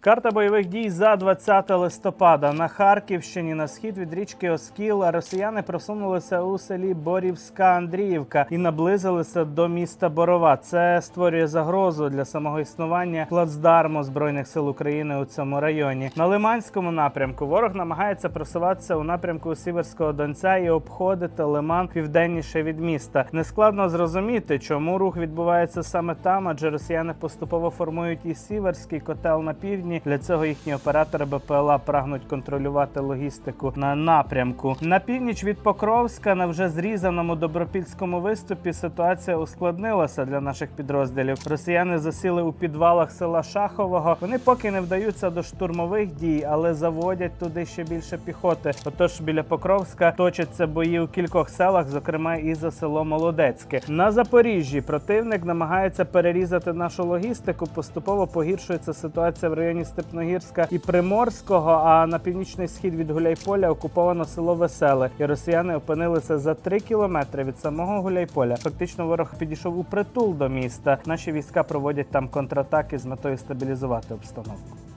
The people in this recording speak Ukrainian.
Карта бойових дій за 20 листопада на Харківщині на схід від річки Оскіл росіяни просунулися у селі Борівська Андріївка і наблизилися до міста Борова. Це створює загрозу для самого існування плацдарму збройних сил України у цьому районі. На Лиманському напрямку ворог намагається просуватися у напрямку Сіверського Донця і обходити Лиман південніше від міста. Нескладно зрозуміти, чому рух відбувається саме там, адже росіяни поступово формують і сіверський котел на півдні. Для цього їхні оператори БПЛА прагнуть контролювати логістику на напрямку. На північ від Покровська на вже зрізаному добропільському виступі ситуація ускладнилася для наших підрозділів. Росіяни засіли у підвалах села Шахового. Вони поки не вдаються до штурмових дій, але заводять туди ще більше піхоти. Отож, біля Покровська точаться бої у кількох селах, зокрема і за село Молодецьке. На Запоріжжі противник намагається перерізати нашу логістику. Поступово погіршується ситуація в районі Степногірська і Приморського. А на північний схід від Гуляйполя окуповано село Веселе, і росіяни опинилися за три кілометри від самого Гуляйполя. Фактично, ворог підійшов у притул до міста. Наші війська проводять там контратаки з метою стабілізувати обстановку.